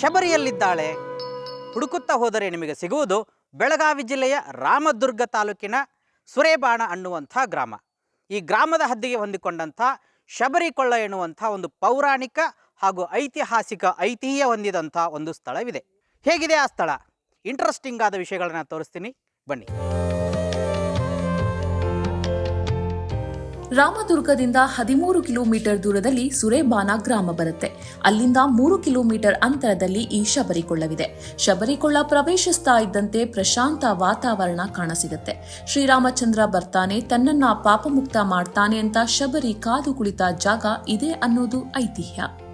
ಶಬರಿಯಲ್ಲಿದ್ದಾಳೆ. ಹುಡುಕುತ್ತಾ ಹೋದರೆ ನಿಮಗೆ ಸಿಗುವುದು ಬೆಳಗಾವಿ ಜಿಲ್ಲೆಯ ರಾಮದುರ್ಗ ತಾಲೂಕಿನ ಸುರೇಬಾಣ ಅನ್ನುವಂಥ ಗ್ರಾಮ. ಈ ಗ್ರಾಮದ ಹದ್ದಿಗೆ ಹೊಂದಿಕೊಂಡಂಥ ಶಬರಿಕೊಳ್ಳ ಎನ್ನುವಂಥ ಒಂದು ಪೌರಾಣಿಕ ಹಾಗೂ ಐತಿಹಾಸಿಕ ಐತಿಹ್ಯ ಹೊಂದಿದಂಥ ಒಂದು ಸ್ಥಳವಿದೆ. ಹೇಗಿದೆ ಆ ಸ್ಥಳ? ಇಂಟ್ರೆಸ್ಟಿಂಗ್ ಆದ ವಿಷಯಗಳನ್ನು ತೋರಿಸ್ತೀನಿ. ಬನ್ನಿ. ರಾಮದುರ್ಗದಿಂದ ಹದಿಮೂರು ಕಿಲೋಮೀಟರ್ ದೂರದಲ್ಲಿ ಸುರೇಬಾನ ಗ್ರಾಮ ಬರುತ್ತೆ. ಅಲ್ಲಿಂದ ಮೂರು ಕಿಲೋಮೀಟರ್ ಅಂತರದಲ್ಲಿ ಈ ಶಬರಿಕೊಳ್ಳವಿದೆ ಶಬರಿಕೊಳ್ಳ ಪ್ರವೇಶಿಸ್ತಾ ಇದ್ದಂತೆ ಪ್ರಶಾಂತ ವಾತಾವರಣ ಕಾಣಸಿಗುತ್ತೆ. ಶ್ರೀರಾಮಚಂದ್ರ ಬರ್ತಾನೆ, ತನ್ನನ್ನ ಪಾಪಮುಕ್ತ ಮಾಡ್ತಾನೆ ಅಂತ ಶಬರಿ ಕಾದು ಕುಳಿತ ಜಾಗ ಇದೆ ಅನ್ನೋದು ಐತಿಹ್ಯ.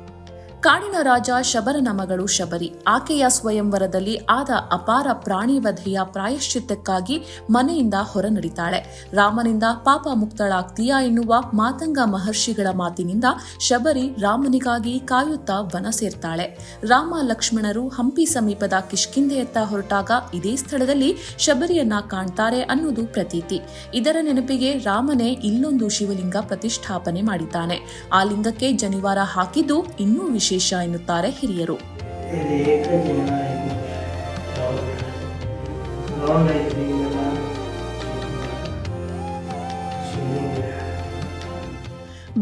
ಕಾಡಿನ ರಾಜ ಶಬರನ ಮಗಳು ಶಬರಿ. ಆಕೆಯ ಸ್ವಯಂವರದಲ್ಲಿ ಆದ ಅಪಾರ ಪ್ರಾಣಿ ವಧೆಯ ಪ್ರಾಯಶ್ಚಿತ್ತಕ್ಕಾಗಿ ಮನೆಯಿಂದ ಹೊರನಡಿತಾಳೆ. ರಾಮನಿಂದ ಪಾಪ ಮುಕ್ತಳಾಗ್ತೀಯಾ ಎನ್ನುವ ಮಾತಂಗ ಮಹರ್ಷಿಗಳ ಮಾತಿನಿಂದ ಶಬರಿ ರಾಮನಿಗಾಗಿ ಕಾಯುತ್ತಾ ವನ ಸೇರ್ತಾಳೆ. ರಾಮ ಲಕ್ಷ್ಮಣರು ಹಂಪಿ ಸಮೀಪದ ಕಿಷ್ಕಿಂಧೆಯತ್ತ ಹೊರಟಾಗ ಇದೇ ಸ್ಥಳದಲ್ಲಿ ಶಬರಿಯನ್ನ ಕಾಣ್ತಾರೆ ಅನ್ನೋದು ಪ್ರತೀತಿ. ಇದರ ನೆನಪಿಗೆ ರಾಮನೇ ಇಲ್ಲೊಂದು ಶಿವಲಿಂಗ ಪ್ರತಿಷ್ಠಾಪನೆ ಮಾಡಿದ್ದಾನೆ. ಆ ಲಿಂಗಕ್ಕೆ ಜನಿವಾರ ಹಾಕಿದ್ದು ಇನ್ನೂ ವಿಶೇಷ. ಎನ್ನುತ್ತಾರೆ ಹಿರಿಯರು.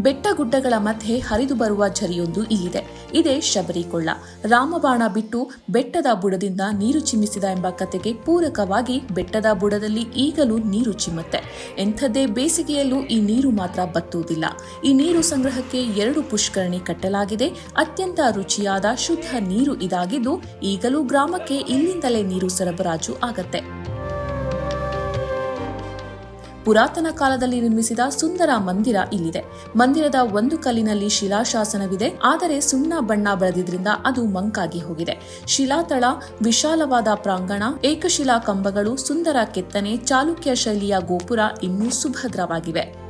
ಬೆಟ್ಟಗುಡ್ಡಗಳ ಮಧ್ಯೆ ಹರಿದು ಬರುವ ಝರಿಯೊಂದು ಇಲ್ಲಿದೆ ಇದೇ. ಶಬರಿಕೊಳ್ಳ ರಾಮಬಾಣ ಬಿಟ್ಟು ಬೆಟ್ಟದ ಬುಡದಿಂದ ನೀರು ಚಿಮ್ಮಿಸಿದ ಎಂಬ ಕಥೆಗೆ ಪೂರಕವಾಗಿ ಬೆಟ್ಟದ ಬುಡದಲ್ಲಿ ಈಗಲೂ ನೀರು ಚಿಮ್ಮುತ್ತೆ. ಎಂಥದ್ದೇ ಬೇಸಿಗೆಯಲ್ಲೂ ಈ ನೀರು ಮಾತ್ರ ಬತ್ತುವುದಿಲ್ಲ. ಈ ನೀರು ಸಂಗ್ರಹಕ್ಕೆ ಎರಡು ಪುಷ್ಕರಣಿ ಕಟ್ಟಲಾಗಿದೆ. ಅತ್ಯಂತ ರುಚಿಯಾದ ಶುದ್ಧ ನೀರು ಇದಾಗಿದ್ದು ಈಗಲೂ ಗ್ರಾಮಕ್ಕೆ ಇಲ್ಲಿಂದಲೇ ನೀರು ಸರಬರಾಜು ಆಗತ್ತೆ. ಪುರಾತನ ಕಾಲದಲ್ಲಿ ನಿರ್ಮಿಸಿದ ಸುಂದರ ಮಂದಿರ ಇಲ್ಲಿದೆ. ಮಂದಿರದ ಒಂದು ಕಲ್ಲಿನಲ್ಲಿ ಶಿಲಾಶಾಸನವಿದೆ. ಆದರೆ ಸುಣ್ಣ ಬಣ್ಣ ಬಳದಿದ್ರಿಂದ ಅದು ಮಂಕಾಗಿ ಹೋಗಿದೆ. ಶಿಲಾತಳ, ವಿಶಾಲವಾದ ಪ್ರಾಂಗಣ, ಏಕಶಿಲಾ ಕಂಬಗಳು, ಸುಂದರ ಕೆತ್ತನೆ, ಚಾಲುಕ್ಯ ಶೈಲಿಯ ಗೋಪುರ ಇನ್ನೂ ಸುಭದ್ರವಾಗಿವೆ.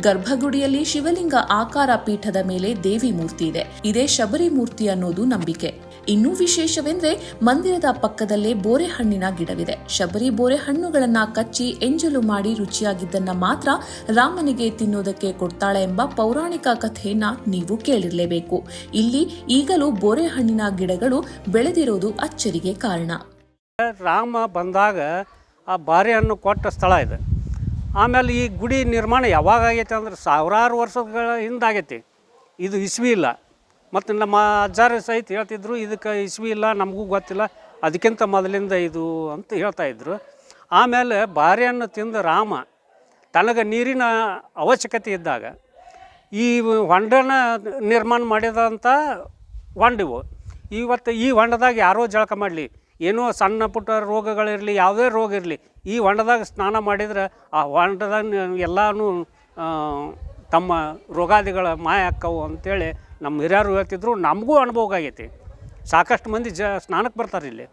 ಗರ್ಭಗುಡಿಯಲ್ಲಿ ಶಿವಲಿಂಗ ಆಕಾರ ಪೀಠದ ಮೇಲೆ ದೇವಿ ಮೂರ್ತಿ ಇದೆ. ಇದೇ ಶಬರಿ ಮೂರ್ತಿ ಅನ್ನೋದು ನಂಬಿಕೆ. ಇನ್ನೂ ವಿಶೇಷವೆಂದರೆ ಮಂದಿರದ ಪಕ್ಕದಲ್ಲೇ ಬೋರೆಹಣ್ಣಿನ ಗಿಡವಿದೆ. ಶಬರಿ ಬೋರೆ ಬೋರೆಹಣ್ಣುಗಳನ್ನ ಕಚ್ಚಿ ಎಂಜಲು ಮಾಡಿ ರುಚಿಯಾಗಿದ್ದನ್ನ ಮಾತ್ರ ರಾಮನಿಗೆ ತಿನ್ನೋದಕ್ಕೆ ಕೊಡ್ತಾಳೆ ಎಂಬ ಪೌರಾಣಿಕ ಕಥೆಯನ್ನ ನೀವು ಕೇಳಿರಲೇಬೇಕು. ಇಲ್ಲಿ ಈಗಲೂ ಬೋರೆ ಹಣ್ಣಿನ ಗಿಡಗಳು ಬೆಳೆದಿರೋದು ಅಚ್ಚರಿಗೆ ಕಾರಣ. ರಾಮ ಬಂದಾಗ ಆ ಬಾರಿಯನ್ನು ಕೊಟ್ಟ ಸ್ಥಳ ಇದೆ. ಆಮೇಲೆ ಈ ಗುಡಿ ನಿರ್ಮಾಣ ಯಾವಾಗ ಆಗೈತೆ ಅಂದ್ರೆ ಸಾವಿರಾರು ವರ್ಷಗಳ ಹಿಂದಾಗೈತಿ. ಇದು ಇಸ್ವಿ ಇಲ್ಲ. ಮತ್ತು ನಮ್ಮ ಅಜ್ಜಾರ ಸಹಿತ ಹೇಳ್ತಿದ್ರು, ಇದಕ್ಕೆ ಇಸ್ವಿ ಇಲ್ಲ, ನಮಗೂ ಗೊತ್ತಿಲ್ಲ, ಅದಕ್ಕಿಂತ ಮೊದಲಿಂದ ಇದು ಅಂತ ಹೇಳ್ತಾ ಇದ್ರು. ಆಮೇಲೆ ಭಾರ್ಯನ್ನು ತಿಂದ ರಾಮ ತನಗೆ ನೀರಿನ ಅವಶ್ಯಕತೆ ಇದ್ದಾಗ ಈ ಹೊಂಡನ ನಿರ್ಮಾಣ ಮಾಡಿದಂಥ ಹೊಂಡಿವು. ಇವತ್ತು ಈ ಹೊಂಡದಾಗ ಯಾರೋ ಜಳಕ ಮಾಡಲಿ, ಏನೋ ಸಣ್ಣ ಪುಟ್ಟ ರೋಗಗಳಿರಲಿ, ಯಾವುದೇ ರೋಗ ಇರಲಿ, ಈ ಹೊಂಡದಾಗ ಸ್ನಾನ ಮಾಡಿದ್ರೆ ಆ ಹೊಂಡದಾಗ ಎಲ್ಲನೂ ತಮ್ಮ ರೋಗಾದಿಗಳ ಮಾಯ ಆಕ್ಕವು ಅಂತೇಳಿ ನಮ್ಮ ಹಿರಿಯರು ಹೇಳ್ತಿದ್ರು, ನಮಗೂ ಅನುಭವ ಆಗೈತಿ. ಸಾಕಷ್ಟು ಮಂದಿ ಜ, ಸ್ನಾನಕ್ಕೆ ಬರ್ತಾರೆ ಇಲ್ಲಿ.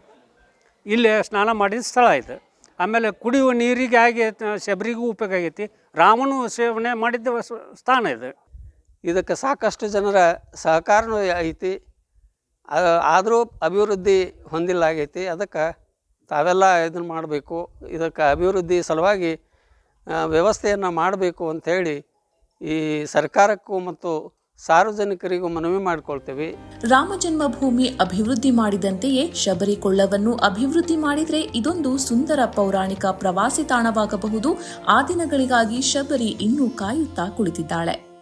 ಇಲ್ಲಿ ಸ್ನಾನ ಮಾಡಿದ ಸ್ಥಳ ಇದು. ಆಮೇಲೆ ಕುಡಿಯುವ ನೀರಿಗೆ ಆಗಿ, ಶಬರಿಗೂ ಉಪಯೋಗ ಆಗೈತಿ. ರಾಮನು ಸೇವನೆ ಮಾಡಿದ್ದ ಸ್ಥಾನ ಇದು. ಇದಕ್ಕೆ ಸಾಕಷ್ಟು ಜನರ ಸಹಕಾರನೂ ಐತಿ. ಆದರೂ ಅಭಿವೃದ್ಧಿ ಹೊಂದಿಲ್ಲ ಆಗೈತಿ. ಅದಕ್ಕೆ ತಾವೆಲ್ಲ ಇದನ್ನು ಮಾಡಬೇಕು. ಇದಕ್ಕೆ ಅಭಿವೃದ್ಧಿ ಸಲುವಾಗಿ ವ್ಯವಸ್ಥೆಯನ್ನು ಮಾಡಬೇಕು ಅಂಥೇಳಿ ಈ ಸರ್ಕಾರಕ್ಕೂ ಮತ್ತು ಸಾರ್ವಜನಿಕರಿಗೂ ಮನವಿ ಮಾಡಿಕೊಳ್ತೇವೆ. ರಾಮ ಜನ್ಮಭೂಮಿ ಅಭಿವೃದ್ಧಿ ಮಾಡಿದಂತೆಯೇ ಶಬರಿಕೊಳ್ಳವನ್ನು ಅಭಿವೃದ್ಧಿ ಮಾಡಿದರೆ ಇದೊಂದು ಸುಂದರ ಪೌರಾಣಿಕ ಪ್ರವಾಸಿ ತಾಣವಾಗಬಹುದು. ಆ ದಿನಗಳಿಗಾಗಿ ಶಬರಿ ಇನ್ನೂ ಕಾಯುತ್ತಾ ಕುಳಿತಿದ್ದಾಳೆ.